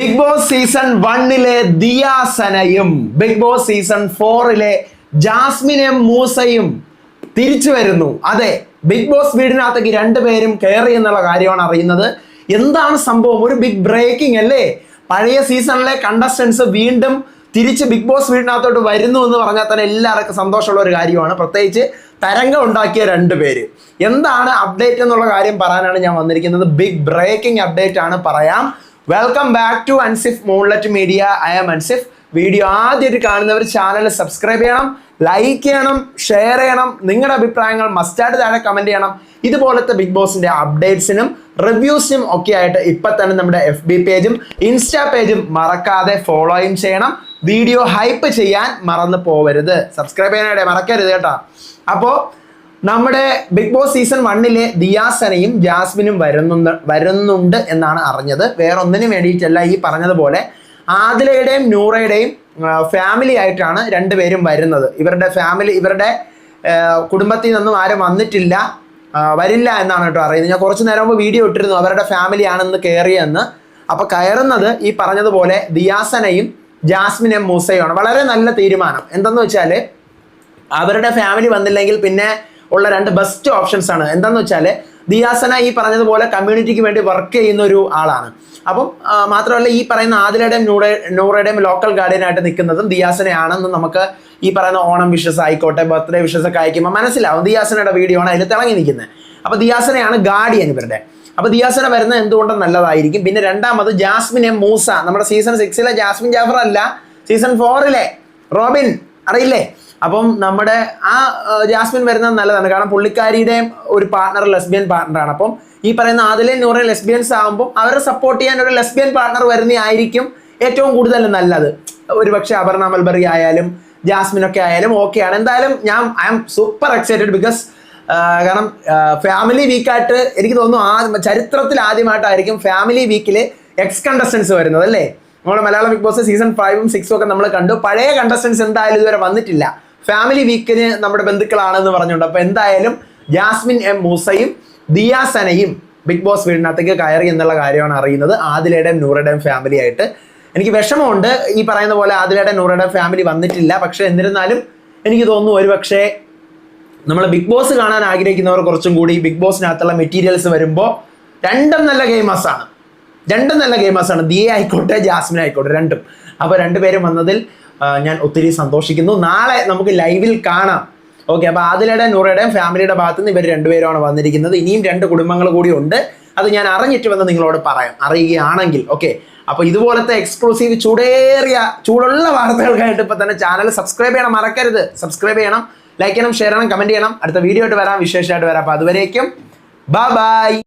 Big Boss season വണ്ണിലെ ദിയാസനയും Big Boss season ഫോറിലെ ജാസ്മിനും മൂസയും തിരിച്ചു വരുന്നു. അതെ ബിഗ് ബോസ് വീടിനകത്തേക്ക് രണ്ടുപേരും കയറി എന്നുള്ള കാര്യമാണ് അറിയുന്നത്. എന്താണ് സംഭവം? ഒരു ബിഗ് ബ്രേക്കിംഗ് അല്ലേ? പഴയ സീസണിലെ കണ്ടസ്റ്റൻസ് വീണ്ടും തിരിച്ച് ബിഗ് ബോസ് വീടിനകത്തോട്ട് വരുന്നു എന്ന് പറഞ്ഞാൽ തന്നെ എല്ലാവർക്കും സന്തോഷമുള്ള ഒരു കാര്യമാണ്. പ്രത്യേകിച്ച് തരംഗം ഉണ്ടാക്കിയ രണ്ടുപേര് എന്താണ് അപ്ഡേറ്റ് എന്നുള്ള കാര്യം പറയാനാണ് ഞാൻ വന്നിരിക്കുന്നത്. ബിഗ് ബ്രേക്കിംഗ് അപ്ഡേറ്റ് ആണ് പറയാം. Welcome back to Ansif Monlet media I am Ansif video ആദ്യമായിട്ട് കാണുന്നവർ ചാനൽ സബ്സ്ക്രൈബ് ചെയ്യണം ലൈക്ക് ചെയ്യണം ഷെയർ ചെയ്യണം. നിങ്ങളുടെ അഭിപ്രായങ്ങൾ മസ്റ്റായിട്ട് താഴെ കമന്റ് ചെയ്യണം. ഇതുപോലത്തെ ബിഗ് ബോസിന്റെ അപ്ഡേറ്റ്സിനും റിവ്യൂസിനും ഒക്കെ ആയിട്ട് ഇപ്പൊ തന്നെ നമ്മുടെ എഫ് ബി പേജും ഇൻസ്റ്റാ പേജും മറക്കാതെ ഫോളോയും ചെയ്യണം. വീഡിയോ ഹൈപ്പ് ചെയ്യാൻ മറന്നു പോവരുത്. സബ്സ്ക്രൈബ് ചെയ്യാനായിട്ട് മറക്കരുത് കേട്ടോ. അപ്പോൾ നമ്മുടെ ബിഗ് ബോസ് സീസൺ വണ്ണിലെ ദിയാസനയും ജാസ്മിനും വരുന്നുണ്ട് വരുന്നുണ്ട് എന്നാണ് അറിഞ്ഞത്. വേറെ ഒന്നിനും വേണ്ടിയിട്ടല്ല ഈ പറഞ്ഞതുപോലെ ആദിലയുടെയും നൂറയുടെയും ഫാമിലി ആയിട്ടാണ് രണ്ടുപേരും വരുന്നത്. ഇവരുടെ ഫാമിലി ഇവരുടെ കുടുംബത്തിൽ നിന്നും ആരും വന്നിട്ടില്ല വരില്ല എന്നാണ് കേട്ടോ അറിയുന്നത്. ഞാൻ കുറച്ച് നേരം മുമ്പ് വീഡിയോ ഇട്ടിരുന്നു അവരുടെ ഫാമിലി ആണെന്ന് കയറിയെന്ന് അപ്പൊ കയറുന്നത് ഈ പറഞ്ഞതുപോലെ ദിയാസനയും ജാസ്മിനും മൂസയുമാണ്. വളരെ നല്ല തീരുമാനം. എന്തെന്ന് വെച്ചാൽ അവരുടെ ഫാമിലി വന്നില്ലെങ്കിൽ പിന്നെ ഉള്ള രണ്ട് ബെസ്റ്റ് ഓപ്ഷൻസ് ആണ്. എന്താന്ന് വെച്ചാൽ ദിയാസന ഈ പറഞ്ഞതുപോലെ കമ്മ്യൂണിറ്റിക്ക് വേണ്ടി വർക്ക് ചെയ്യുന്ന ഒരു ആളാണ്. അപ്പം മാത്രമല്ല ഈ പറയുന്ന ആദിലയുടെയും നൂറ നൂറയുടെയും ലോക്കൽ ഗാർഡിയനായിട്ട് നിൽക്കുന്നതും ദിയാസനയാണെന്ന് നമുക്ക് ഈ പറയുന്ന ഓണം വിഷസ് ആയിക്കോട്ടെ ബർത്ത്ഡേ വിഷസ് ഒക്കെ അയക്കുമ്പോൾ മനസ്സിലാവും. ദിയാസനയുടെ വീഡിയോ ആണ് അതിൽ തിളങ്ങി നിൽക്കുന്നത് അപ്പോൾ ദിയാസനയാണ് ഗാർഡിയൻ ഇവരുടെ. അപ്പോൾ ദിയാസന വരുന്നത് എന്തുകൊണ്ട് നല്ലതായിരിക്കും. പിന്നെ രണ്ടാമത് ജാസ്മിൻ എം മൂസ. നമ്മുടെ സീസൺ സിക്സിലെ ജാസ്മിൻ ജാഫർ അല്ല സീസൺ ഫോറിലെ റോബിൻ. അറിയില്ലേ? അപ്പം നമ്മുടെ ആ ജാസ്മിൻ വരുന്നത് നല്ലതാണ്. കാരണം പുള്ളിക്കാരിയുടെയും ഒരു പാർട്ണർ ലെസ്ബിയൻ പാർട്ണറാണ് അപ്പം ഈ പറയുന്ന ആദിലെ നൂറിൽ ലെസ്ബിയൻസ് ആകുമ്പോൾ അവരെ സപ്പോർട്ട് ചെയ്യാൻ ഒരു ലെസ്ബിയൻ പാർട്ണർ വരുന്നതായിരിക്കും ഏറ്റവും കൂടുതൽ നല്ലത്. ഒരുപക്ഷെ അപർണ മൽബറി ആയാലും ജാസ്മിൻ ഒക്കെ ആയാലും ഓക്കെയാണ് എന്തായാലും ഞാൻ I am super excited because കാരണം ഫാമിലി വീക്കായിട്ട് എനിക്ക് തോന്നുന്നു ആ ചരിത്രത്തിൽ ആദ്യമായിട്ടായിരിക്കും ഫാമിലി വീക്കിൽ എക്സ് കണ്ടസ്റ്റൻസ് വരുന്നത് അല്ലേ? നമ്മുടെ മലയാളം ബിഗ് ബോസ് സീസൺ ഫൈവും സിക്സും ഒക്കെ നമ്മൾ കണ്ടു. പഴയ കണ്ടസ്റ്റൻസ് എന്തായാലും ഇതുവരെ വന്നിട്ടില്ല. ഫാമിലി വീക്കിന് നമ്മുടെ ബന്ധുക്കളാണെന്ന് പറഞ്ഞുകൊണ്ട് അപ്പോൾ എന്തായാലും ജാസ്മിൻ എം മൂസയും ദിയ സനയും ബിഗ് ബോസ് വീടിനകത്തേക്ക് കയറി എന്നുള്ള കാര്യമാണ് അറിയുന്നത്. ആദിലയുടെയും നൂറുടെയും ഫാമിലി ആയിട്ട്. എനിക്ക് വിഷമമുണ്ട്. ഈ പറയുന്ന പോലെ ആദിലയുടെ നൂറുടെയും ഫാമിലി വന്നിട്ടില്ല. പക്ഷെ എന്നിരുന്നാലും എനിക്ക് തോന്നുന്നു ഒരുപക്ഷേ നമ്മൾ ബിഗ് ബോസ് കാണാൻ ആഗ്രഹിക്കുന്നവർ കുറച്ചും കൂടി ബിഗ് ബോസിനകത്തുള്ള മെറ്റീരിയൽസ് വരുമ്പോൾ രണ്ടും നല്ല ഗെയിമേഴ്സ് ആണ്. രണ്ടും നല്ല ഗെയിമേഴ്സ് ആണ്. ദിയ ആയിക്കോട്ടെ ജാസ്മിൻ ആയിക്കോട്ടെ രണ്ടും. അപ്പോൾ രണ്ടുപേരും വന്നതിൽ ഞാൻ ഒത്തിരി സന്തോഷിക്കുന്നു. നാളെ നമുക്ക് ലൈവിൽ കാണാം. ഓക്കെ അപ്പോൾ ആദിലയുടെ നൂറയുടെയും ഫാമിലിയുടെ ഭാഗത്ത് നിന്ന് ഇവർ രണ്ടുപേരുമാണ് വന്നിരിക്കുന്നത്. ഇനിയും രണ്ട് കുടുംബങ്ങൾ കൂടി ഉണ്ട്. അത് ഞാൻ അറിഞ്ഞിട്ട് വന്ന് നിങ്ങളോട് പറയാം. അറിയുകയാണെങ്കിൽ ഓക്കെ. അപ്പോൾ ഇതുപോലത്തെ എക്സ്ക്ലൂസീവ് ചൂടേറിയ ചൂടുള്ള വാർത്തകൾക്കായിട്ട് ഇപ്പോൾ തന്നെ ചാനൽ സബ്സ്ക്രൈബ് ചെയ്യണം. മറക്കരുത്. സബ്സ്ക്രൈബ് ചെയ്യണം. ലൈക്ക് ചെയ്യണം ഷെയർ ചെയ്യണം കമന്റ് ചെയ്യണം. അടുത്ത വീഡിയോ ആയിട്ട് വരാം വിശേഷമായിട്ട് വരാം. അപ്പോൾ അതുവരേക്കും. Bye bye